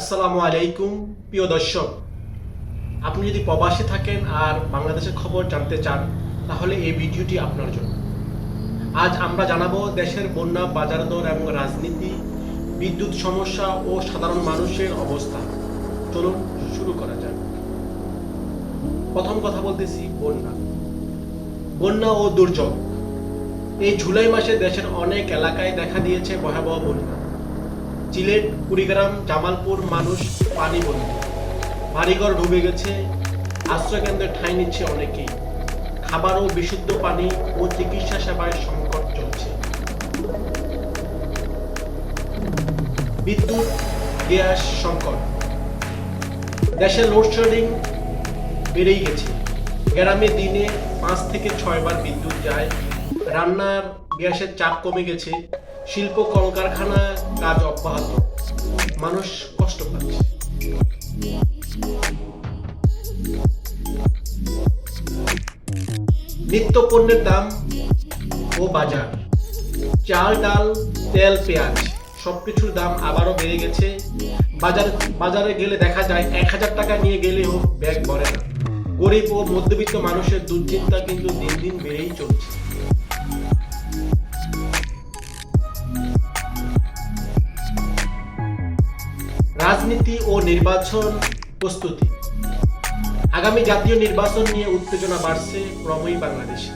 আসসালামু আলাইকুম, প্রিয় দর্শক। আপনি যদি প্রবাসে থাকেন আর বাংলাদেশের খবর জানতে চান, তাহলে এই ভিডিওটি আপনার জন্য। আজ আমরা জানাব দেশের বন্যা বাজার দর এবং রাজনীতি, বিদ্যুৎ সমস্যা ও সাধারণ মানুষের অবস্থা। চলুন শুরু করা যাক। প্রথম কথা বলতেছি বন্যা। বন্যা ও দুর্যোগ। এই জুলাই মাসে দেশের অনেক এলাকায় দেখা দিয়েছে ভয়াবহ বন্যা। সিলেট কুড়িগ্রাম জামালপুর মানুষ পানি বন্দি বাড়িঘর ডুবে গেছে আশ্রয়কেন্দ্রে ঠাঁই নিচ্ছে অনেকেই। খাবার ও বিশুদ্ধ পানি ও চিকিৎসা সেবায় সংকট চলছে। বিদ্যুৎ, গ্যাস সংকট। দেশে লোডশেডিং বেড়েই গেছে। গ্রামে দিনে পাঁচ থেকে ছয় বার বিদ্যুৎ যায়। রান্নার গ্যাসের চাপ কমে গেছে, শিল্প কলকারখানা কাজ অব্যাহত। মানুষ কষ্ট পাচ্ছে। নিত্য পণ্যের দাম ও বাজার। চাল, ডাল, তেল, পেঁয়াজ সবকিছুর দাম আবারও বেড়ে গেছে। বাজার, বাজারে গেলে দেখা যায় এক হাজার টাকা নিয়ে গেলেও ব্যাগ ভরে না। গরিব ও মধ্যবিত্ত মানুষের দুশ্চিন্তা কিন্তু দিন দিন বেড়েই চলছে। রাজনীতি ও নির্বাচন প্রস্তুতি। আগামী জাতীয় নির্বাচন নিয়ে উত্তেজনা বাড়ছে ক্রমই বাংলাদেশে।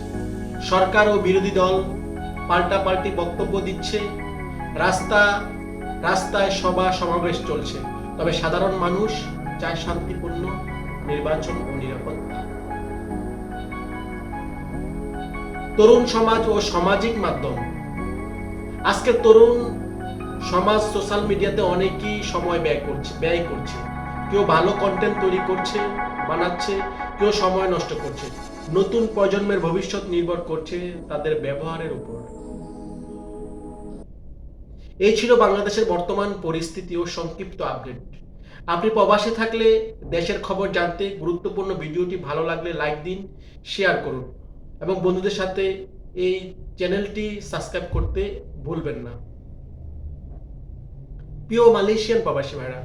সরকার ও বিরোধী দল পাল্টাপাল্টি বক্তব্য দিচ্ছে। রাস্তা, রাস্তায় সভা সমাবেশ চলছে। তবে সাধারণ মানুষ চায় শান্তিপূর্ণ নির্বাচন ও নিরাপত্তা। তরুণ সমাজ ও সামাজিক মাধ্যম। আজকের তরুণ সমাজ সোশ্যাল মিডিয়াতে অনেকেই সময় ব্যয় করছে ব্যয় করছে। কেউ ভালো কন্টেন্ট তৈরি করছে, বানাচ্ছে, কেউ সময় নষ্ট করছে। নতুন প্রজন্মের ভবিষ্যৎ নির্ভর করছে তাদের ব্যবহারের উপর। এই ছিল বাংলাদেশের বর্তমান পরিস্থিতি ও সংক্ষিপ্ত আপডেট আপনি প্রবাসে থাকলে দেশের খবর জানতে গুরুত্বপূর্ণ ভিডিওটি ভালো লাগলে লাইক দিন শেয়ার করুন। এবং বন্ধুদের সাথে এই চ্যানেলটি সাবস্ক্রাইব করতে ভুলবেন না। প্রিয় মালয়েশিয়ান প্রবাসী ভাইরা,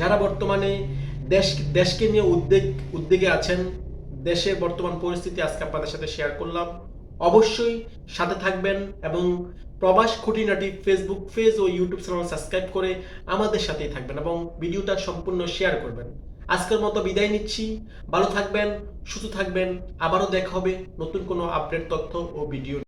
যারা বর্তমানে দেশ, দেশকে নিয়ে উদ্বেগ, উদ্বেগে আছেন, দেশের বর্তমান পরিস্থিতি আজকে আপনাদের সাথে শেয়ার করলাম। অবশ্যই সাথে থাকবেন এবং প্রবাস খুঁটিনাটি ফেসবুক পেজ ও ইউটিউব চ্যানেল সাবস্ক্রাইব করে আমাদের সাথেই থাকবেন এবং ভিডিওটা সম্পূর্ণ শেয়ার করবেন। আজকের মতো বিদায় নিচ্ছি। ভালো থাকবেন, সুস্থ থাকবেন। আবারও দেখা হবে নতুন কোনো আপডেট তথ্য ও ভিডিও